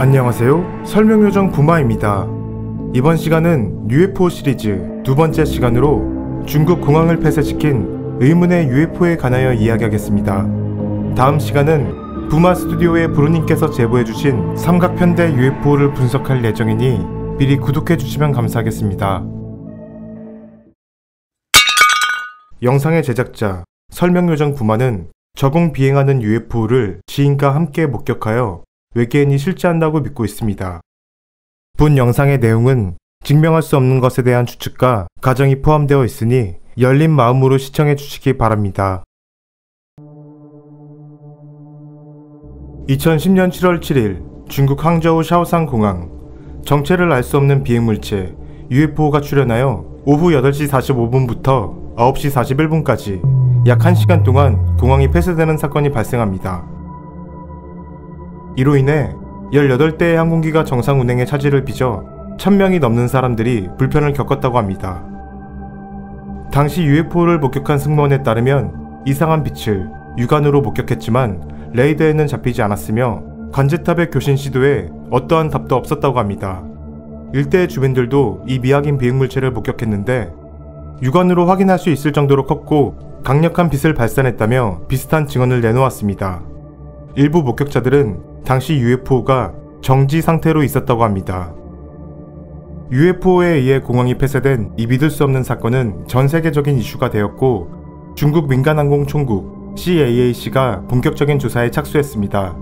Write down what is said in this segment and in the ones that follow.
안녕하세요. 설명 요정 부마입니다. 이번 시간은 UFO 시리즈 두 번째 시간으로 중국 공항을 폐쇄시킨 의문의 UFO에 관하여 이야기하겠습니다. 다음 시간은 부마 스튜디오의 부르님께서 제보해주신 삼각편대 UFO를 분석할 예정이니 미리 구독해주시면 감사하겠습니다. 영상의 제작자 설명 요정 부마는 저공 비행하는 UFO를 지인과 함께 목격하여 외계인이 실제한다고 믿고 있습니다. 본 영상의 내용은 증명할 수 없는 것에 대한 추측과 가정이 포함되어 있으니 열린 마음으로 시청해 주시기 바랍니다. 2010년 7월 7일 중국 항저우 샤오산 공항 정체를 알 수 없는 비행물체 UFO가 출현하여 오후 8시 45분부터 9시 41분까지 약 1시간 동안 공항이 폐쇄되는 사건이 발생합니다. 이로 인해 18대의 항공기가 정상 운행에 차질을 빚어 1000명이 넘는 사람들이 불편을 겪었다고 합니다. 당시 UFO를 목격한 승무원에 따르면 이상한 빛을 육안으로 목격했지만 레이더에는 잡히지 않았으며 관제탑의 교신 시도에 어떠한 답도 없었다고 합니다. 일대의 주민들도 이 미확인 비행물체를 목격했는데 육안으로 확인할 수 있을 정도로 컸고 강력한 빛을 발산했다며 비슷한 증언을 내놓았습니다. 일부 목격자들은 당시 UFO가 정지 상태로 있었다고 합니다. UFO에 의해 공항이 폐쇄된 이 믿을 수 없는 사건은 전 세계적인 이슈가 되었고 중국 민간항공 총국 CAAC가 본격적인 조사에 착수했습니다.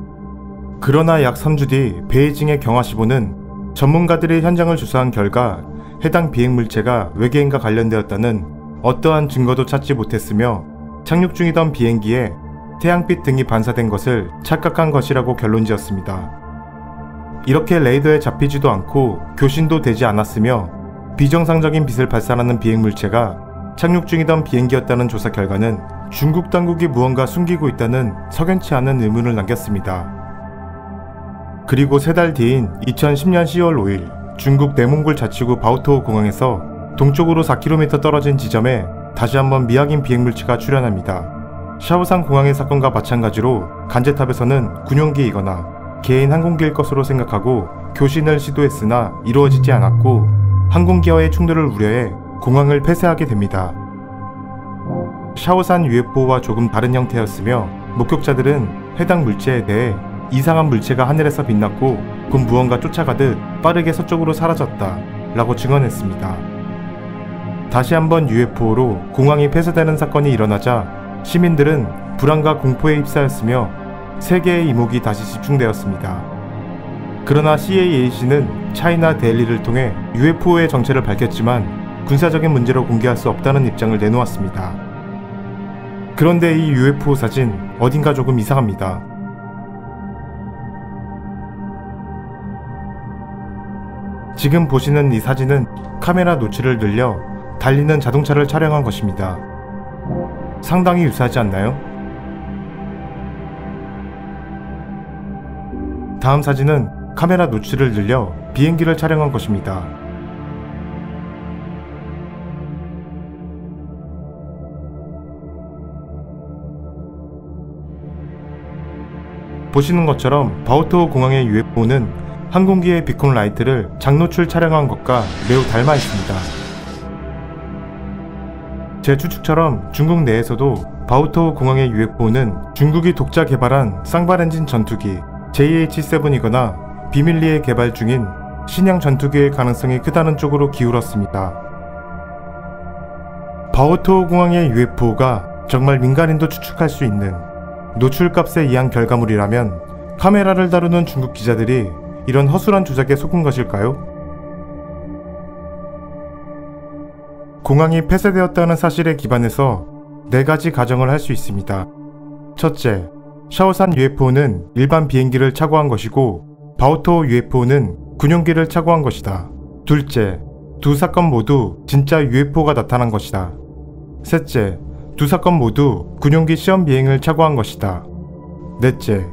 그러나 약 3주 뒤 베이징의 경화시보는 전문가들이 현장을 조사한 결과 해당 비행물체가 외계인과 관련되었다는 어떠한 증거도 찾지 못했으며 착륙 중이던 비행기에 태양빛 등이 반사된 것을 착각한 것이라고 결론 지었습니다. 이렇게 레이더에 잡히지도 않고 교신도 되지 않았으며 비정상적인 빛을 발산하는 비행 물체가 착륙 중이던 비행기였다는 조사 결과는 중국 당국이 무언가 숨기고 있다는 석연치 않은 의문을 남겼습니다. 그리고 세 달 뒤인 2010년 10월 5일 중국 내몽골 자치구 바우토 공항에서 동쪽으로 4km 떨어진 지점에 다시 한번 미확인 비행물체가 출현합니다. 샤오산 공항의 사건과 마찬가지로 간제탑에서는 군용기이거나 개인 항공기일 것으로 생각하고 교신을 시도했으나 이루어지지 않았고 항공기와의 충돌을 우려해 공항을 폐쇄하게 됩니다. 샤오산 UFO와 조금 다른 형태였으며 목격자들은 해당 물체에 대해 이상한 물체가 하늘에서 빛났고 곧 무언가 쫓아가듯 빠르게 서쪽으로 사라졌다 라고 증언했습니다. 다시 한번 UFO로 공항이 폐쇄되는 사건이 일어나자 시민들은 불안과 공포에 휩싸였으며 세계의 이목이 다시 집중되었습니다. 그러나 CAAC는 차이나 데일리를 통해 UFO의 정체를 밝혔지만 군사적인 문제로 공개할 수 없다는 입장을 내놓았습니다. 그런데 이 UFO 사진 어딘가 조금 이상합니다. 지금 보시는 이 사진은 카메라 노출을 늘려 달리는 자동차를 촬영한 것입니다. 상당히 유사하지 않나요? 다음 사진은 카메라 노출을 늘려 비행기를 촬영한 것입니다. 보시는 것처럼 바우토 공항의 UFO는 항공기의 비콘 라이트를 장노출 촬영한 것과 매우 닮아 있습니다. 제 추측처럼 중국 내에서도 바우토 공항의 UFO는 중국이 독자 개발한 쌍발 엔진 전투기 JH-7이거나 비밀리에 개발 중인 신형 전투기의 가능성이 크다는 쪽으로 기울었습니다. 바우토 공항의 UFO가 정말 민간인도 추측할 수 있는 노출값에 의한 결과물이라면 카메라를 다루는 중국 기자들이 이런 허술한 조작에 속은 것일까요? 공항이 폐쇄되었다는 사실에 기반해서 네 가지 가정을 할 수 있습니다. 첫째, 샤오산 UFO는 일반 비행기를 착오한 것이고 바오토 UFO는 군용기를 착오한 것이다. 둘째, 두 사건 모두 진짜 UFO가 나타난 것이다. 셋째, 두 사건 모두 군용기 시험 비행을 착오한 것이다. 넷째,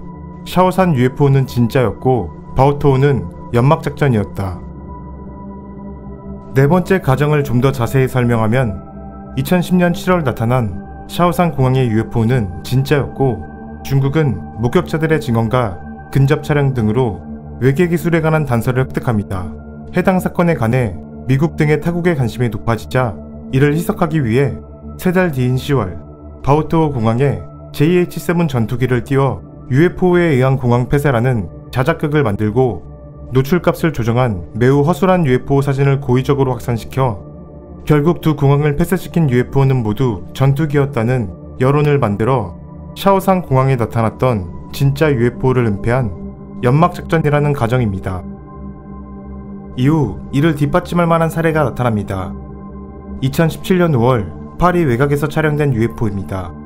샤오산 UFO는 진짜였고 바오토우는 연막작전이었다. 네 번째 가정을 좀 더 자세히 설명하면 2010년 7월 나타난 샤오산 공항의 UFO는 진짜였고 중국은 목격자들의 증언과 근접 차량 등으로 외계 기술에 관한 단서를 획득합니다. 해당 사건에 관해 미국 등의 타국의 관심이 높아지자 이를 희석하기 위해 세 달 뒤인 10월 바우토 공항에 JH-7 전투기를 띄워 UFO에 의한 공항 폐쇄라는 자작극을 만들고 노출값을 조정한 매우 허술한 UFO 사진을 고의적으로 확산시켜 결국 두 공항을 폐쇄시킨 UFO는 모두 전투기였다는 여론을 만들어 샤오상 공항에 나타났던 진짜 UFO를 은폐한 연막작전이라는 가정입니다. 이후 이를 뒷받침할 만한 사례가 나타납니다. 2017년 5월 파리 외곽에서 촬영된 UFO입니다.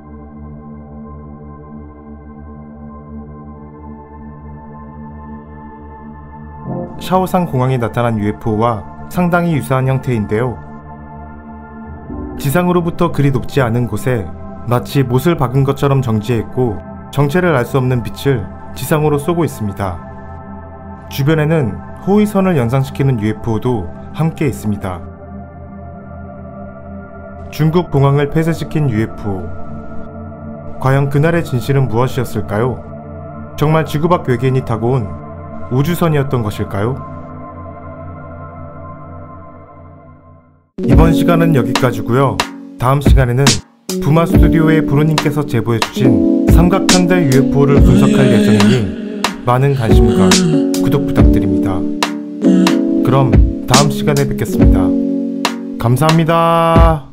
샤오상 공항에 나타난 UFO와 상당히 유사한 형태인데요. 지상으로부터 그리 높지 않은 곳에 마치 못을 박은 것처럼 정지해 있고 정체를 알 수 없는 빛을 지상으로 쏘고 있습니다. 주변에는 호위선을 연상시키는 UFO도 함께 있습니다. 중국 공항을 폐쇄시킨 UFO. 과연 그날의 진실은 무엇이었을까요? 정말 지구 밖 외계인이 타고 온 우주선이었던 것일까요? 이번 시간은 여기까지고요. 다음 시간에는 부마 스튜디오의 브로님께서 제보해주신 삼각편대 UFO를 분석할 예정이니 많은 관심과 구독 부탁드립니다. 그럼 다음 시간에 뵙겠습니다. 감사합니다.